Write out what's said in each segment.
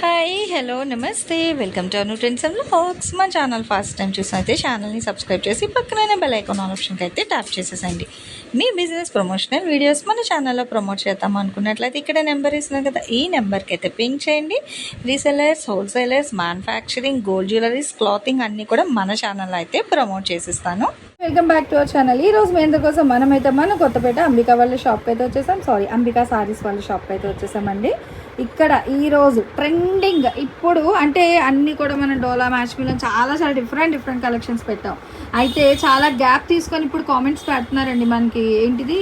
Hi hello నమస్తే welcome to Anu trends and fox మా channel first time చూసినైతే ఛానల్ని సబ్స్క్రైబ్ చేసి పక్కనే బెల్ ఐకాన్ ఆప్షన్కి అయితే ట్యాప్ చేసేసండి మీ బిజినెస్ ప్రమోషనల్ వీడియోస్ మన ఛానల్లో ప్రమోట్ చేద్దాం అనుకున్నట్లయితే ఇక్కడ నెంబర్ ఇస్తున్నాం కదా ఈ నెంబర్కి అయితే పింక్ చేయండి. Resellers wholesalers manufacturing gold jewelleries clothing అన్నీ కూడా మన ఛానల్లో అయితే promote చేసిస్తాను. Welcome back to our channel ఈ రోజు మీ కోసం మనమైతే మన కొత్తపేట అంబికా వాళ్ళ షాప్కి అయితే వచ్చేసాం. సారీ అంబికా సారీస్ వాళ్ళ షాప్కి అయితే వచ్చేసామండి. ఇక్కడ ఈ రోజు ట్రెండింగ్. ఇప్పుడు అంటే అన్ని కూడా మనం డోలా మ్యాచ్ మిలన్ చాలా చాలా డిఫరెంట్ డిఫరెంట్ కలెక్షన్స్ పెట్టాం. అయితే చాలా గ్యాప్ తీసుకొని ఇప్పుడు కామెంట్స్ పెడుతున్నారండి మనకి. ఏంటిది?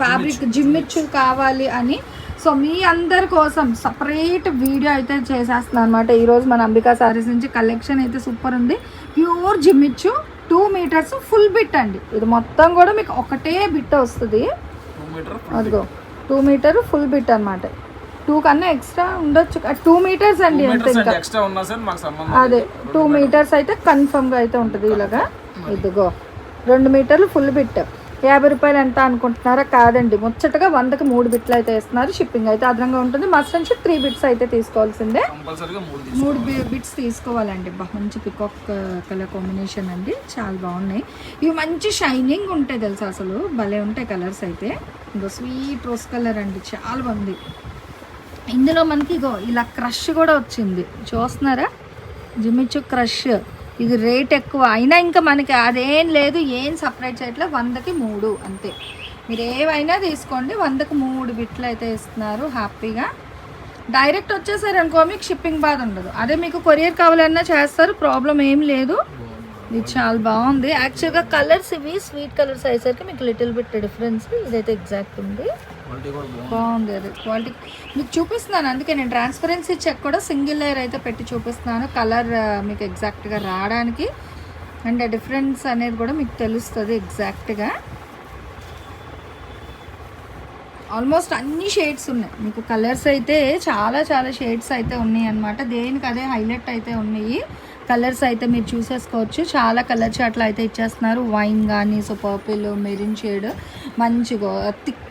Fabric Jimmy Choo. కావాలి అని. సో మీ అందరి కోసం సపరేట్ వీడియో అయితే చేసేస్తున్నాను అనమాట ఈరోజు మన అంబికా సారీస్ నుంచి కలెక్షన్ అయితే సూపర్ ఉంది. Pure Jimmy Choo two meters full bit అండి. ఇది మొత్తం కూడా మీకు ఒకటే బిట్ వస్తుంది. అదిగో టూ మీటర్ ఫుల్ బిట్ అన్నమాట. టూ కన్నా ఎక్స్ట్రా ఉండొచ్చు. టూ మీటర్స్ అండి అంతే అదే టూ మీటర్స్ అయితే కన్ఫర్మ్గా అయితే ఉంటుంది ఇలాగా. ఇదిగో రెండు మీటర్లు ఫుల్ బిట్. యాభై రూపాయలు ఎంత అనుకుంటున్నారా? కాదండి. ముచ్చటగా వందకి మూడు బిట్లు అయితే ఇస్తున్నారు షిప్పింగ్ అయితే అదనంగా ఉంటుంది. మస్ట్ అండ్ త్రీ బిట్స్ అయితే తీసుకోవాల్సిందే. మూడు బిట్స్ తీసుకోవాలండి. మంచి పికాక్ కలర్ కాంబినేషన్ అండి. చాలా బాగున్నాయి. ఇవి మంచి షైనింగ్ ఉంటాయి తెలుసా అసలు? భలే ఉంటాయి కలర్స్ అయితే. ఇంకో స్వీట్ రోస్ కలర్ అండి. చాలా బాగుంది. ఇందులో మనకి ఇగో ఇలా క్రష్ కూడా వచ్చింది. చూస్తున్నారా? జిమిచ్చు క్రష్. ఇది రేట్ ఎక్కువ. అయినా ఇంకా మనకి అదేం లేదు ఏం సపరేట్ చేయట్లేదు. వందకి మూడు అంతే. మీరు ఏవైనా తీసుకోండి. వందకి మూడు బిట్లు అయితే ఇస్తున్నారు హ్యాపీగా. డైరెక్ట్ వచ్చేసారు అనుకో మీకు షిప్పింగ్ బాధ ఉండదు. అదే మీకు కొరియర్ కావాలన్నా చేస్తారు ప్రాబ్లం ఏం లేదు. ఇది చాలా బాగుంది. యాక్చువల్గా కలర్స్ ఇవి స్వీట్ కలర్స్ అయ్యేసరికి మీకు లిటిల్ బిట్ డిఫరెన్స్ ఇదైతే ఎగ్జాక్ట్ ఉంది. బాగుంది. అది. క్వాలిటీ మీకు చూపిస్తున్నాను అందుకే నేను ట్రాన్స్పరెన్సీ చెక్ కూడా సింగిల్ లేయర్ అయితే పెట్టి చూపిస్తున్నాను. కలర్ మీకు ఎగ్జాక్ట్గా రావడానికి అండ్ డిఫరెన్స్ అనేది కూడా మీకు తెలుస్తుంది ఎగ్జాక్ట్గా ఆల్మోస్ట్ అన్ని షేడ్స్ ఉన్నాయి. మీకు కలర్స్ అయితే చాలా చాలా షేడ్స్ అయితే ఉన్నాయి అనమాట దేనికి అదే హైలైట్ అయితే ఉన్నాయి. కలర్స్ అయితే మీరు చూసేసుకోవచ్చు. చాలా కలర్ చాట్లు అయితే ఇచ్చేస్తున్నారు. వైన్ కానీ సో పర్పుల్ మెరిన్ షేడ్. మంచిగా థిక్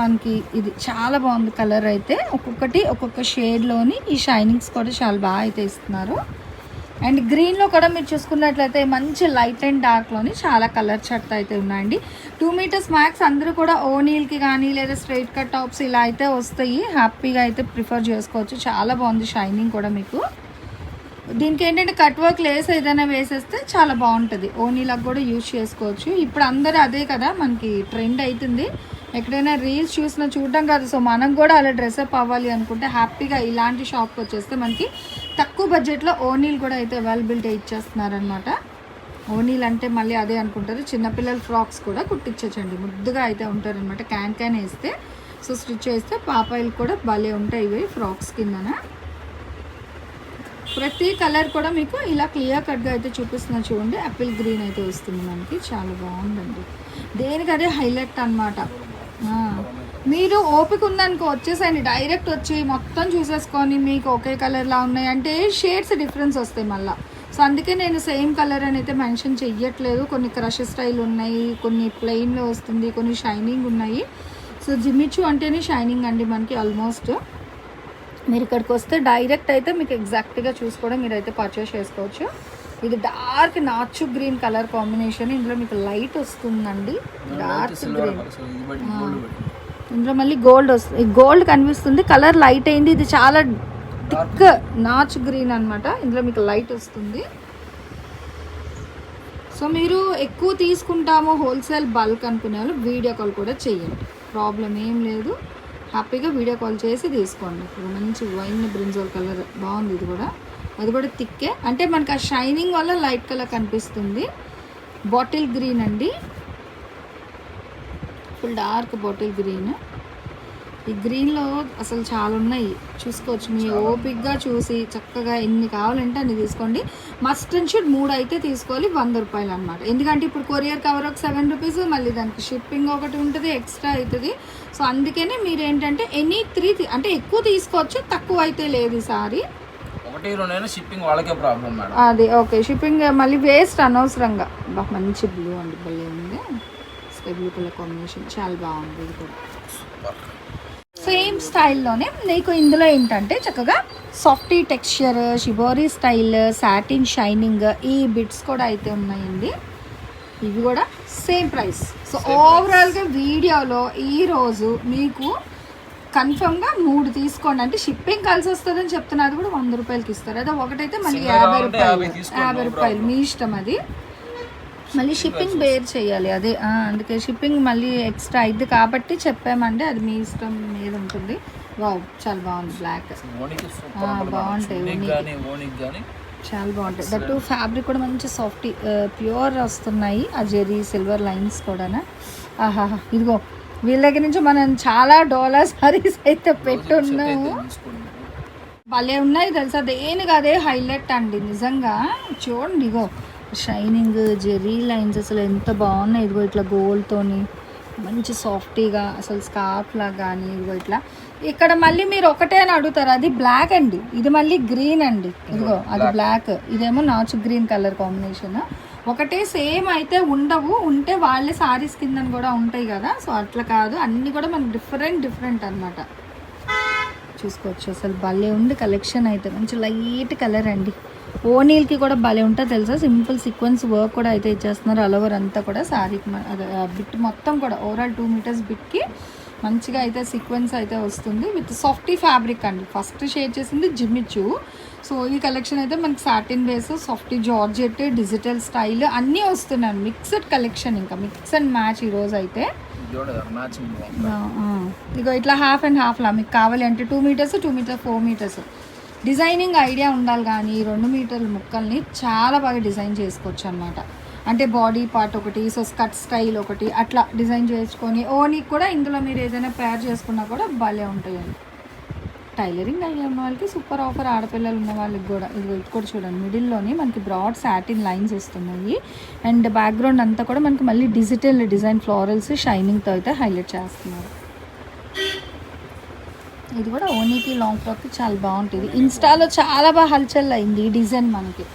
మనకి ఇది చాలా బాగుంది కలర్ అయితే. ఒక్కొక్కటి ఒక్కొక్క షేడ్లోని ఈ షైనింగ్స్ కూడా చాలా బాగా అయితే ఇస్తున్నారు. అండ్ గ్రీన్లో కూడా మీరు చూసుకున్నట్లయితే మంచి లైట్ అండ్ డార్క్లోని చాలా కలర్ షర్ట్ అయితే ఉన్నాయండి. టూ మీటర్స్ మ్యాక్స్ అందరూ కూడా ఓనీల్కి కానీ లేదా స్ట్రైట్ కట్ టాప్స్ ఇలా అయితే వస్తాయి. హ్యాపీగా అయితే ప్రిఫర్ చేసుకోవచ్చు. చాలా బాగుంది షైనింగ్ కూడా మీకు. దీనికి ఏంటంటే కట్ వర్క్ లేస్ ఏదైనా వేసేస్తే చాలా బాగుంటుంది. ఓనీలకు కూడా యూజ్ చేసుకోవచ్చు. ఇప్పుడు అందరూ అదే కదా మనకి ట్రెండ్ అవుతుంది ఎక్కడైనా రీల్స్ చూసినా చూడడం కాదు. సో మనం కూడా అలా డ్రెస్అప్ అవ్వాలి అనుకుంటే హ్యాపీగా ఇలాంటి షాప్కి వచ్చేస్తే మనకి తక్కువ బడ్జెట్లో ఓనీలు కూడా అయితే అవైలబిలిటీ ఇచ్చేస్తున్నారనమాట ఓనీలు అంటే మళ్ళీ అదే అనుకుంటారు. చిన్నపిల్లల ఫ్రాక్స్ కూడా కుట్టించచ్చండి. ముద్దుగా అయితే ఉంటారనమాట క్యాన్ క్యాన్ వేస్తే సో స్టిచ్ చేస్తే పాపాయిలు కూడా భలే ఉంటాయి ఇవి ఫ్రాక్స్ కిందన. ప్రతి కలర్ కూడా మీకు ఇలా క్లియర్ కట్గా అయితే చూపిస్తున్నా చూడండి. యాపిల్ గ్రీన్ అయితే వస్తుంది మనకి. చాలా బాగుందండి. దేనికి అదే హైలైట్ అనమాట మీరు ఓపిక ఉందనుకో వచ్చేసండి డైరెక్ట్ వచ్చి మొత్తం చూసేసుకొని మీకు ఒకే కలర్లా ఉన్నాయి అంటే షేడ్స్ డిఫరెన్స్ వస్తాయి మళ్ళీ. సో అందుకే నేను సేమ్ కలర్ అని అయితే మెన్షన్ చెయ్యట్లేదు. కొన్ని క్రష్ స్టైల్ ఉన్నాయి కొన్ని ప్లెయిన్లో వస్తుంది కొన్ని షైనింగ్ ఉన్నాయి. సో జిమ్మిచ్చు అంటేనే షైనింగ్ అండి మనకి ఆల్మోస్ట్ మీరు ఇక్కడికి వస్తే డైరెక్ట్ అయితే మీకు ఎగ్జాక్ట్గా చూసుకోవడం మీరు అయితే పర్చేస్ చేసుకోవచ్చు. ఇది డార్క్ నాచు గ్రీన్ కలర్ కాంబినేషన్ ఇందులో మీకు లైట్ వస్తుందండి. డార్క్ గ్రీన్ ఇందులో మళ్ళీ గోల్డ్ వస్తుంది గోల్డ్ కనిపిస్తుంది. కలర్ లైట్ అయింది. ఇది చాలా థిక్ నాచ్ గ్రీన్ అన్నమాట. ఇందులో మీకు లైట్ వస్తుంది. సో మీరు ఎక్కువ తీసుకుంటాము హోల్సేల్ బల్క్ అనుకునే వాళ్ళు వీడియో కాల్ కూడా చేయండి. ప్రాబ్లం ఏం లేదు. హ్యాపీగా వీడియో కాల్ చేసి తీసుకోండి. ఇప్పుడు మంచి వైన్ బ్రింజోల్ కలర్ బాగుంది ఇది కూడా. అది కూడా థిక్కే. అంటే మనకి ఆ షైనింగ్ వల్ల లైట్ కలర్ కనిపిస్తుంది. బాటిల్ గ్రీన్ అండి. Full dark bottle green. ఈ గ్రీన్లో అసలు చాలా ఉన్నాయి చూసుకోవచ్చు. మీ ఓపిక్గా చూసి చక్కగా ఎన్ని కావాలంటే అన్ని తీసుకోండి. మస్ట్ అండ్ షుడ్ మూడు అయితే తీసుకోవాలి. వంద రూపాయలు అనమాట ఎందుకంటే ఇప్పుడు కొరియర్ కవర్ ఒక సెవెన్ రూపీస్ మళ్ళీ దానికి షిప్పింగ్ ఒకటి ఉంటుంది ఎక్స్ట్రా అవుతుంది. సో అందుకనే మీరు ఏంటంటే ఎనీ త్రీ అంటే ఎక్కువ తీసుకోవచ్చు తక్కువ అయితే లేదు ఈసారి షిప్పింగ్ వాళ్ళకే ప్రాబ్లం మేడం. అది ఓకే. షిప్పింగ్ మళ్ళీ వేస్ట్ అనవసరంగా. మంచి బ్లూ అండి. భలే ఉంది. Sky blue colour combination. చాలా బాగుంది ఇది కూడా. సేమ్ స్టైల్లోనే నీకు ఇందులో ఏంటంటే చక్కగా softy texture shibori style satin shining ఈ బిట్స్ కూడా అయితే ఉన్నాయండి. ఇవి కూడా సేమ్ ప్రైస్. సో ఓవరాల్గా వీడియోలో ఈరోజు మీకు కన్ఫర్మ్గా మూడు తీసుకోండి. అంటే షిప్పింగ్ కలిసి వస్తుందని చెప్తున్నారు కూడా వంద రూపాయలకి ఇస్తారు. అదే ఒకటైతే మళ్ళీ యాభై రూపాయలు. యాభై రూపాయలు. మీ ఇష్టం అది. మళ్ళీ షిప్పింగ్ బేర్ చేయాలి. అదే అందుకే షిప్పింగ్ మళ్ళీ ఎక్స్ట్రా అయింది కాబట్టి చెప్పామంటే అది మీ ఇష్టం మీద ఉంటుంది. వావ్ చాలా బాగుంది బ్లాక్ బాగుంటాయి, చాలా బాగుంటాయి. దట్టు ఫ్యాబ్రిక్ కూడా మంచి సాఫ్ట్ ప్యూర్ వస్తున్నాయి. ఆ జెరీ సిల్వర్ లైన్స్ కూడా ఆహా ఇదిగో వీళ్ళ దగ్గర నుంచి మనం చాలా డోలర్ సారీస్ అయితే పెట్టున్నాము. భలే ఉన్నాయి తెలుసా? దేనికి అదే హైలైట్ అండి. నిజంగా చూడండి ఇగో షైనింగ్ జెరీ లైన్స్ అసలు ఎంత బాగున్నాయి ఇదిగో ఇట్లా గోల్డ్తోని. మంచి సాఫ్టీగా అసలు స్కార్ఫ్ లాగా కానీ ఇదిగో ఇట్లా. ఇక్కడ మళ్ళీ మీరు ఒకటే అని అడుగుతారు. అది బ్లాక్ అండి. ఇది మళ్ళీ గ్రీన్ అండి. ఇదిగో అది బ్లాక్. ఇదేమో నాచు గ్రీన్ కలర్ కాంబినేషన్. ఒకటే సేమ్ అయితే ఉండవు. ఉంటే వాళ్ళే సారీస్ కింద కూడా ఉంటాయి కదా. సో అట్లా కాదు. అన్నీ కూడా మనకి డిఫరెంట్ డిఫరెంట్ అన్నమాట. చూసుకోవచ్చు. అసలు భలే ఉంది కలెక్షన్ అయితే. మంచి లైట్ కలర్ అండి. ఓనీల్కి కూడా భలే ఉంటుంది తెలుసా? సింపుల్ సీక్వెన్స్ వర్క్ కూడా అయితే ఇచ్చేస్తున్నారు ఆల్ ఓవర్ అంతా కూడా. శారీకి బిట్ మొత్తం కూడా ఓవరాల్ టూ మీటర్స్ బిట్కి మంచిగా అయితే సీక్వెన్స్ అయితే వస్తుంది. విత్ సాఫ్టీ ఫ్యాబ్రిక్ అండి. ఫస్ట్ షేర్ చేసింది జిమ్మిచ్చు. సో ఈ కలెక్షన్ అయితే మనకి satin base softy georgette digital style అన్నీ వస్తున్నాయి. మిక్స్డ్ కలెక్షన్ ఇంకా. మిక్స్ అండ్ మ్యాచ్ ఈరోజు అయితే. ఇగో ఇట్లా హాఫ్ అండ్ హాఫ్లా మీకు కావాలి అంటే two meters two meter four meters designing idea ఉండాలి కానీ ఈ రెండు మీటర్ల ముక్కల్ని చాలా బాగా డిజైన్ చేసుకోవచ్చు అనమాట అంటే బాడీ పార్ట్ ఒకటి సో స్కట్ స్టైల్ ఒకటి అట్లా డిజైన్ చేసుకొని ఓనికి కూడా ఇందులో మీరు ఏదైనా ప్రేర్ చేసుకున్నా కూడా భలే ఉంటాయండి టైలరింగ్ ఐడియా ఉన్న వాళ్ళకి సూపర్ ఆఫర్ ఆడపిల్లలు ఉన్న వాళ్ళకి కూడా. ఇది ఇది కూడా చూడండి. మిడిల్లోనే మనకి బ్రాడ్ సాటిన్ లైన్స్ వస్తున్నాయి అండ్ బ్యాక్గ్రౌండ్ అంతా కూడా మనకి మళ్ళీ డిజిటల్ డిజైన్ ఫ్లోరల్స్ షైనింగ్తో అయితే హైలైట్ చేస్తున్నారు. ఇది కూడా ఓనీకి లాంగ్ ఫ్రాక్ చాలా బాగుంటుంది. ఇన్స్టాలో చాలా బాగా హల్చల్ అయింది ఈ డిజైన్ మనకి.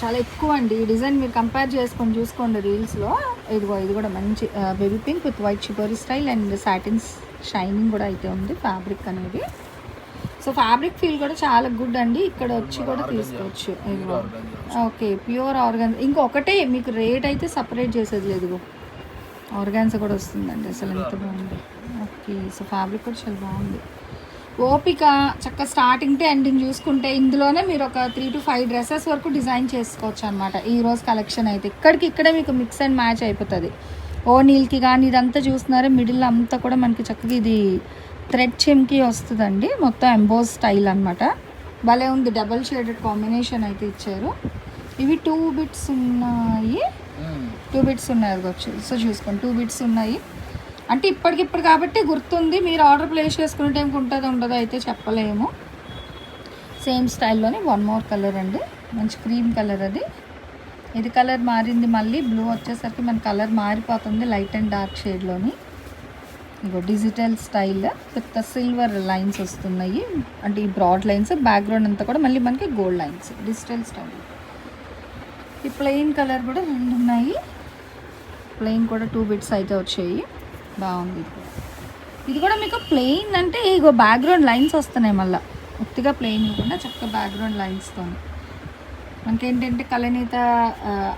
చాలా ఎక్కువ అండి. ఈ డిజైన్ మీరు కంపేర్ చేసుకొని చూసుకోండి రీల్స్లో. ఇదిగో ఇది కూడా మంచి baby pink with white shibori style and satins shining కూడా అయితే ఉంది ఫ్యాబ్రిక్ అనేది. సో ఫ్యాబ్రిక్ ఫీల్ కూడా చాలా గుడ్ అండి. ఇక్కడ వచ్చి కూడా తీసుకోవచ్చు. ఓకే ప్యూర్ ఆర్గాన్ ఇంకొకటే మీకు రేట్ అయితే సపరేట్ చేసేది లేదు. ఆర్గాన్స్ కూడా వస్తుందండి. అసలు ఎంత బాగుంది. ఓకే సో ఫ్యాబ్రిక్ కూడా చాలా బాగుంది. ఓపిక చక్క స్టార్టింగ్ టు ఎండింగ్ చూసుకుంటే ఇందులోనే మీరు ఒక త్రీ టు ఫైవ్ డ్రెస్సెస్ వరకు డిజైన్ చేసుకోవచ్చు అనమాట ఈ రోజు కలెక్షన్ అయితే. ఇక్కడికి ఇక్కడే మీకు మిక్స్ అండ్ మ్యాచ్ అయిపోతుంది. ఓ నీల్కి కానీ ఇదంతా చూస్తున్నారే? మిడిల్ అంతా కూడా మనకి చక్కగా ఇది థ్రెడ్ చెమ్కి వస్తుందండి. మొత్తం ఎంబోజ్ స్టైల్ అనమాట భలే ఉంది. డబల్ షేడెడ్ కాంబినేషన్ అయితే ఇచ్చారు. ఇవి టూ బిట్స్ ఉన్నాయి. టూ బిట్స్ ఉన్నాయి. అదిగొచ్చు సో చూసుకోండి. టూ బిట్స్ ఉన్నాయి. అంటే ఇప్పటికిప్పుడు కాబట్టి గుర్తుంది మీరు ఆర్డర్ ప్లేస్ చేసుకునే టైంకి ఉంటుందో ఉండదో అయితే చెప్పలేము. సేమ్ స్టైల్లోనే వన్ మోర్ కలర్ అండి. మంచి క్రీమ్ కలర్ అది. ఇది కలర్ మారింది మళ్ళీ బ్లూ వచ్చేసరికి మన కలర్ మారిపోతుంది లైట్ అండ్ డార్క్ షేడ్లోని ఇగో digital style with silver lines వస్తున్నాయి. అంటే ఈ బ్రాడ్ లైన్స్ బ్యాక్గ్రౌండ్ అంతా కూడా మళ్ళీ మనకి గోల్డ్ లైన్స్ డిజిటల్ స్టైల్ ఈ ప్లెయిన్ కలర్ కూడా రెండు ఉన్నాయి. ప్లెయిన్ కూడా టూ బిట్స్ అయితే వచ్చాయి. బాగుంది ఇది కూడా. మీకు ప్లెయిన్ అంటే ఇగో బ్యాక్గ్రౌండ్ లైన్స్ వస్తున్నాయి మళ్ళీ. ఉత్తిగా ప్లెయిన్ కూడా చక్కగా బ్యాక్గ్రౌండ్ లైన్స్తో మనకేంటంటే కలనీత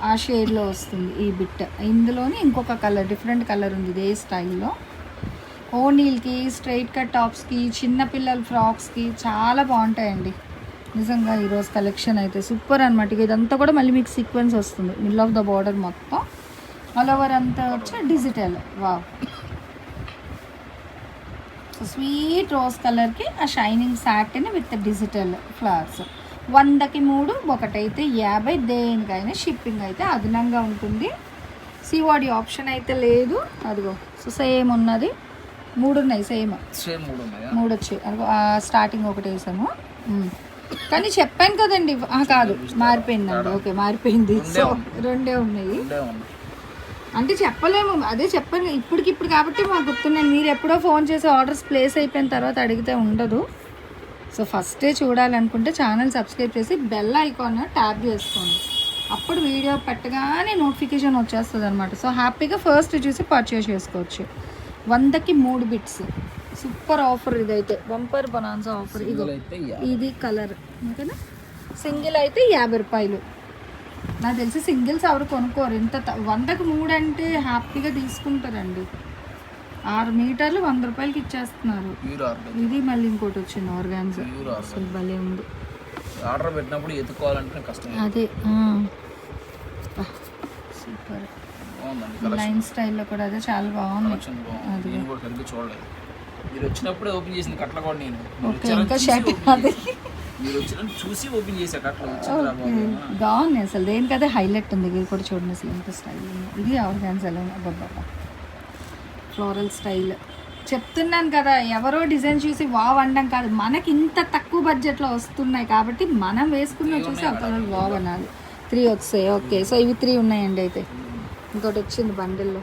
ఆ, షేడ్లో వస్తుంది ఈ బిట్ ఇందులోనే ఇంకొక కలర్ డిఫరెంట్ కలర్ ఉంది ఇదే స్టైల్లో ఓనీల్కి స్ట్రైట్ కట్ టాప్స్కి చిన్నపిల్లల ఫ్రాక్స్కి చాలా బాగుంటాయండి. నిజంగా ఈరోజు కలెక్షన్ అయితే సూపర్ అనమాట ఇదంతా కూడా మళ్ళీ మీకు సీక్వెన్స్ వస్తుంది. మిడిల్ ఆఫ్ ద బార్డర్ మొత్తం. ఆల్ ఓవర్ అంతా వచ్చి డిజిటల్ వావ్ స్వీట్ రోజ్ కలర్కి ఆ shining satin with digital flowers. వందకి మూడు ఒకటైతే యాభై దేనికైనా షిప్పింగ్ అయితే అదనంగా ఉంటుంది. సివాడి ఆప్షన్ అయితే లేదు. అదిగో సో సేమ్ ఉన్నది. మూడు ఉన్నాయి సేమ్. మూడు వచ్చాయి. అదిగో స్టార్టింగ్ ఒకటి వేసాము. కానీ చెప్పాను కదండి కాదు మారిపోయిందండి. ఓకే మారిపోయింది. సో రెండే ఉన్నాయి. అంటే చెప్పలేము. అదే చెప్పాను. ఇప్పటికిప్పుడు కాబట్టి మాకు గుర్తున్నాను మీరు ఎప్పుడో ఫోన్ చేసి ఆర్డర్స్ ప్లేస్ అయిపోయిన తర్వాత అడిగితే ఉండదు. సో ఫస్టే చూడాలనుకుంటే ఛానల్ సబ్స్క్రైబ్ చేసి బెల్ ఐకాన్ ట్యాప్ చేసుకోండి. అప్పుడు వీడియో పెట్టగానే నోటిఫికేషన్ వచ్చేస్తుంది అనమాట సో హ్యాపీగా ఫస్ట్ చూసి పర్చేస్ చేసుకోవచ్చు. వందకి మూడు బిట్స్. సూపర్ ఆఫర్ ఇదైతే. Bumper bonanza offer. యా- ఇది కలర్. ఓకేనా? సింగిల్ అయితే యాభై రూపాయలు. నాకు తెలిసి సింగిల్స్ ఎవరు కొనుక్కోరు. ఇంత వందకు మూడు అంటే హ్యాపీగా తీసుకుంటారండి. ఆరు మీటర్లు వంద రూపాయలకి ఇచ్చేస్తున్నారు. ఇది మళ్ళీ ఇంకోటి వచ్చింది ఆర్గాన్స్ అసలు భలే ఉంది. ఆర్డర్ పెట్టినప్పుడు ఎత్తుకోవాలంటే కష్టం అదే సూపర్. లైన్ స్టైల్లో కూడా అదే చాలా బాగుంది. సరిగ్గా చూడలేదు. మీరు వచ్చినప్పుడే ఓపెన్ చేసిన కట్ల కూడా నేను. మీరు ఇంకా చూసి. మీరు ఓపెన్ చేసా కట్లు బాగుంది అసలు. దేనికదే హైలైట్ ఉంది ఇది కూడా చూడండి అసలు ఎంత స్టైల్ ఇది ఆర్గాన్స్ ఎలా అబ్బబ్బా ఫ్లోరల్ స్టైల్. చెప్తున్నాను కదా ఎవరో డిజైన్ చూసి వావ్ అనడం కాదు. మనకి ఇంత తక్కువ బడ్జెట్లో వస్తున్నాయి కాబట్టి మనం వేసుకున్న చూసి అక్కడ వావ్ అనాలి. త్రీ వచ్చాయి ఓకే. సో ఇవి త్రీ ఉన్నాయండి అయితే. ఇంకోటి వచ్చింది బండిల్లో.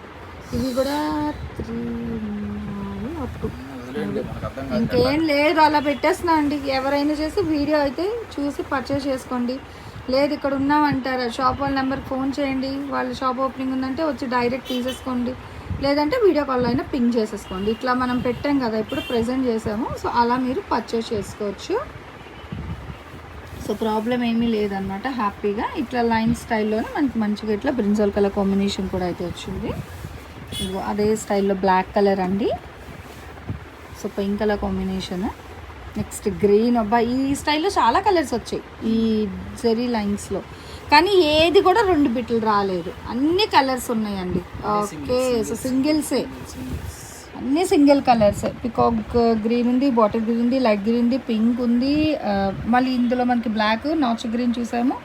ఇవి కూడా త్రీ ఉన్నాయి అప్పుడు ఇంకేం లేదు అలా పెట్టేస్తున్నా అండి. ఎవరైనా చేసి వీడియో అయితే చూసి పర్చేస్ చేసుకోండి. లేదు ఇక్కడ ఉన్నామంటారా. షాప్ వాళ్ళ నెంబర్కి ఫోన్ చేయండి. వాళ్ళ షాప్ ఓపెనింగ్ ఉందంటే వచ్చి డైరెక్ట్ తీసేసుకోండి. లేదంటే వీడియో కాల్ అయినా పింగ్ చేసేసుకోండి. ఇట్లా మనం పెట్టాం కదా ఇప్పుడు ప్రజెంట్ చేసాము. సో అలా మీరు పర్చేస్ చేసుకోవచ్చు. సో ప్రాబ్లం ఏమీ లేదనమాట హ్యాపీగా ఇట్లా లైన్ స్టైల్లోనే మనకి మంచిగా ఇట్లా బ్రింజల్ కలర్ కాంబినేషన్ కూడా అయితే వచ్చింది. అదే స్టైల్లో బ్లాక్ కలర్ అండి. So pink colour combination. Next green అబ్బా ఈ స్టైల్లో చాలా కలర్స్ వచ్చాయి ఈ జెరీ లైన్స్లో కానీ ఏది కూడా రెండు బిట్లు రాలేదు. అన్ని కలర్స్ ఉన్నాయండి. ఓకే సో సింగిల్సే. అన్ని సింగిల్ కలర్స్ పికాక్ గ్రీన్ ఉంది బాటిల్ గ్రీన్ ఉంది లైట్ గ్రీన్ ఉంది పింక్ ఉంది. మళ్ళీ ఇందులో మనకి బ్లాక్ నాచు గ్రీన్ చూసాము.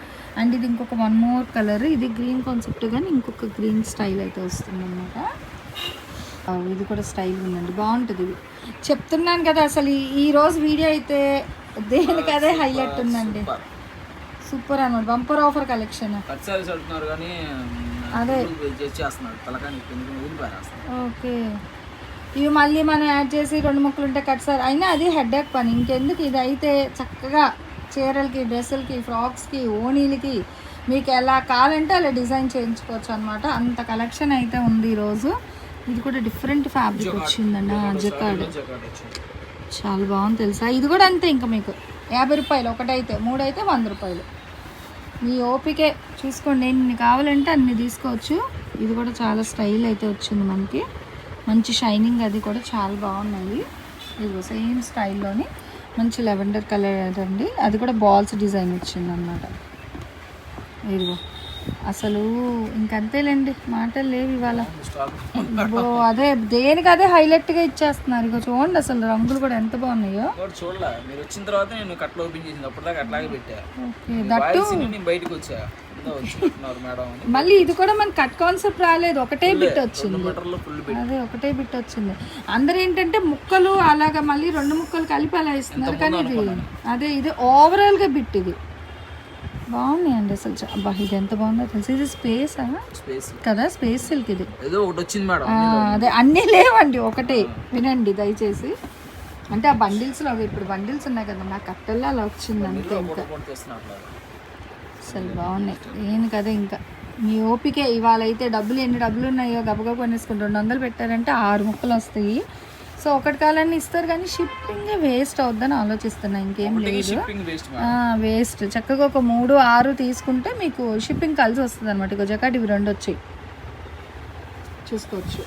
అండ్ ఇది ఇంకొక వన్ మోర్ కలర్. ఇది గ్రీన్ కాన్సెప్ట్ కానీ ఇంకొక గ్రీన్ స్టైల్ అయితే వస్తుంది అనమాట ఇది కూడా స్టైల్ ఉందండి. బాగుంటుంది ఇది. చెప్తున్నాను కదా అసలు ఈ- రోజు వీడియో అయితే దేనికి అదే హైలైట్ ఉందండి. సూపర్ అనమాట బంపర్ ఆఫర్ కలెక్షన్. అదే. ఓకే. ఇవి మళ్ళీ మనం యాడ్ చేసి రెండు ముక్కలు ఉంటే కట్ సార్. అయినా అది హెడ్ ఏక్ పని. ఇంకెందుకు ఇది అయితే చక్కగా చీరలకి డ్రెస్సులకి ఫ్రాక్స్కి ఓణీలకి మీకు ఎలా కావాలంటే అలా డిజైన్ చేయించుకోవచ్చు అనమాట అంత కలెక్షన్ అయితే ఉంది ఈరోజు. ఇది కూడా డిఫరెంట్ ఫ్యాబ్రిక్ వచ్చిందండి జకాడ్ చాలా బాగుంది తెలుసా? ఇది కూడా అంతే ఇంకా మీకు. యాభై రూపాయలు ఒకటైతే మూడైతే వంద రూపాయలు. మీ ఓపికే చూసుకోండి ఎన్ని కావాలంటే అన్ని తీసుకోవచ్చు. ఇది కూడా చాలా స్టైల్ అయితే వచ్చింది మనకి. మంచి షైనింగ్ అది కూడా చాలా బాగున్నాయి ఇదిగో సేమ్ స్టైల్లోని మంచి లెవెండర్ కలర్ అండి. అది కూడా బాల్స్ డిజైన్ వచ్చింది అనమాట ఇదిగో. అసలు ఇంకంతేలేండి మాటలు లేవు ఇవాళ. అదే దేనికి అదే హైలైట్గా ఇచ్చేస్తున్నారు. ఇక చూడండి అసలు రంగులు కూడా ఎంత బాగున్నాయో. చూడలే మీరు వచ్చిన తర్వాత నేను కట్లు ఓపెన్ చేసింది అప్పటిదాకా అట్లాగే పెట్టా. Okay that. వాయిస్ విని నేను బయటకు వచ్చా. ఇందా వచ్చినట్టున్నారు మేడం అని. మళ్ళీ ఇది కూడా మన కట్ కాన్సెప్ట్ రాలేదు ఒకటే బిట్ వచ్చింది. అదే ఒకటే బిట్ వచ్చింది. అందరు ఏంటంటే ముక్కలు అలాగా మళ్ళీ రెండు ముక్కలు కలిపి అలా ఇస్తున్నారు కానీ ఇది అదే ఇది ఓవరాల్గా బిట్ ఇది. బాగున్నాయండి అసలు చా- అబ్బా ఇది ఎంత బాగుందో తెలుసు? ఇది స్పేస్? స్పేస్. కదా స్పేస్ సిల్క్ ఇది. ఏదో ఒకటి వచ్చింది మేడం అదే అన్నీ లేవండి ఒకటే. వినండి దయచేసి. అంటే ఆ బండిల్స్లో ఇప్పుడు బండిల్స్ ఉన్నాయి కదా నా కట్టల్లో అలా వచ్చింది అంతే ఇంకా. అసలు బాగున్నాయి. ఏం కదా ఇంకా. మీ ఓపికే ఇవాళ అయితే డబ్బులు ఎన్ని డబ్బులు ఉన్నాయో గబగబా కొనేసుకుని రెండు వందలు పెట్టారంటే ఆరు ముక్కలు వస్తాయి. సో ఒకటి కాలాన్ని ఇస్తారు కానీ షిప్పింగ్ వేస్ట్ అవుద్దని ఆలోచిస్తున్నా ఇంకేం లేదు. వేస్ట్. చక్కగా ఒక మూడు ఆరు తీసుకుంటే మీకు షిప్పింగ్ కలిసి వస్తుంది అనమాట ఇక జకాట్ ఇవి రెండు వచ్చాయి. చూసుకోవచ్చు.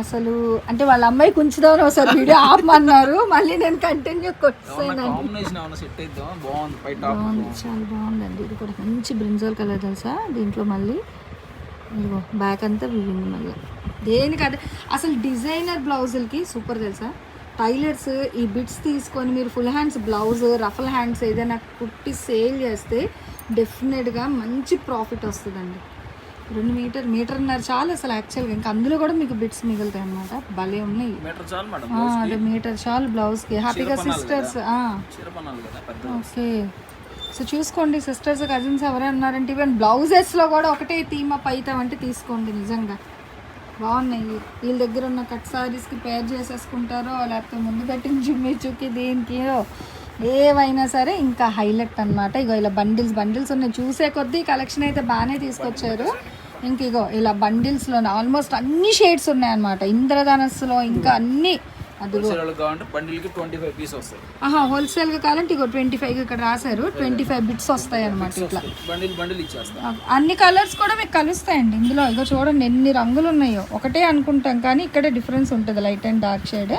అసలు అంటే వాళ్ళ అమ్మాయికి ఉంచుదామని ఒకసారి వీడియో ఆపమన్నారు. మళ్ళీ నేను కంటిన్యూ బాగుంది చాలా బాగుందండి. ఇది కూడా మంచి బ్రింజల్ కలర్ తెలుసా? దీంట్లో మళ్ళీ ఇదిగో బ్యాక్ అంతా వివింగ్ మళ్ళీ. దేనికి అదే అసలు డిజైనర్ బ్లౌజులకి సూపర్ తెలుసా? టైలర్స్ ఈ బిట్స్ తీసుకొని మీరు full hands blouse ruffle hands ఏదైనా కుట్టి సేల్ చేస్తే డెఫినెట్గా మంచి ప్రాఫిట్ వస్తుందండి. రెండు మీటర్ మీటర్న్నర చాలు అసలు యాక్చువల్గా ఇంకా అందులో కూడా మీకు బిట్స్ మిగులుతాయి అన్నమాట. భలే ఉన్నాయి. మీటర్ అదే మీటర్ చాలు బ్లౌజ్కి హ్యాపీగా సిస్టర్స్ ఓకే. సో చూసుకోండి సిస్టర్స్ కజిన్స్ ఎవరైనా ఉన్నారంటే ఈవెన్ బ్లౌజెస్లో కూడా ఒకటే థీమ్ అప్ అవుతామంటే తీసుకోండి నిజంగా. బాగున్నాయి. వీళ్ళ దగ్గర ఉన్న కట్ సారీస్కి పేర్ చేసేసుకుంటారో లేకపోతే ముందు కట్టిన జిమ్మిచ్చుకి దేనికి ఏవైనా సరే ఇంకా హైలైట్ అనమాట ఇగో ఇలా బండిల్స్ బండిల్స్ ఉన్నాయి. చూసే కొద్దీ కలెక్షన్ అయితే బాగానే తీసుకొచ్చారు. ఇంక ఇగో ఇలా బండిల్స్లో ఆల్మోస్ట్ అన్ని షేడ్స్ ఉన్నాయన్నమాట. ఇంద్రధనస్సులో ఇంకా అన్నీ హోల్సేల్ వాళ్ళకి కావాలంటే ఇగో ట్వంటీ ఫైవ్ ఇక్కడ రాశారు. ట్వంటీ ఫైవ్ బిట్స్ వస్తాయి అనమాట ఇట్లా. బండిల్ బండిల్ ఇచ్చేస్తాం. అన్ని కలర్స్ కూడా మీకు కలుస్తాయండి ఇందులో. ఇగో చూడండి ఎన్ని రంగులు ఉన్నాయో. ఒకటే అనుకుంటాం కానీ ఇక్కడ డిఫరెన్స్ ఉంటుంది light and dark shade.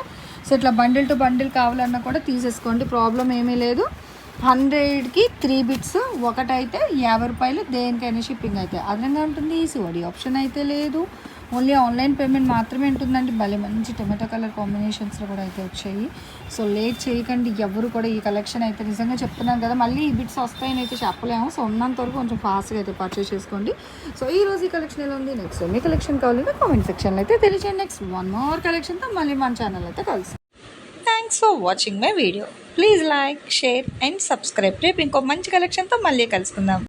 So ఇట్లా బండిల్ టు బండిల్ కావాలన్నా కూడా తీసేసుకోండి ప్రాబ్లం ఏమీ లేదు. హండ్రెడ్కి త్రీ బిట్స్ ఒకటైతే యాభై రూపాయలు దేనికైనా షిప్పింగ్ అయితే. అదనంగా ఉంటుంది సిఓడి ఆప్షన్ అయితే లేదు. ఓన్లీ ఆన్లైన్ పేమెంట్ మాత్రమే ఉంటుందండి. భలే మంచి టొమాటో కలర్ కాంబినేషన్స్లో కూడా అయితే వచ్చాయి. సో లేట్ చేయకండి. ఎవరు కూడా ఈ కలెక్షన్ అయితే నిజంగా చెప్తున్నాను కదా. మళ్ళీ ఈ బిట్స్ వస్తాయని అయితే చెప్పలేము. సో ఉన్నంత వరకు కొంచెం ఫాస్ట్గా అయితే పర్చేస్ చేసుకోండి. సో ఈ రోజు ఈ కలెక్షన్ ఎలా ఉంది? నెక్స్ట్ మీ కలెక్షన్ కావాలంటే కామెంట్ సెక్షన్లో అయితే తెలియజేయండి. నెక్స్ట్ వన్ మోర్ కలెక్షన్తో మళ్ళీ మన ఛానల్ అయితే కలిసి thanks for watching my video please like share and subscribe రేపు ఇంకో మంచి కలెక్షన్తో మళ్ళీ కలుసుకుందాం.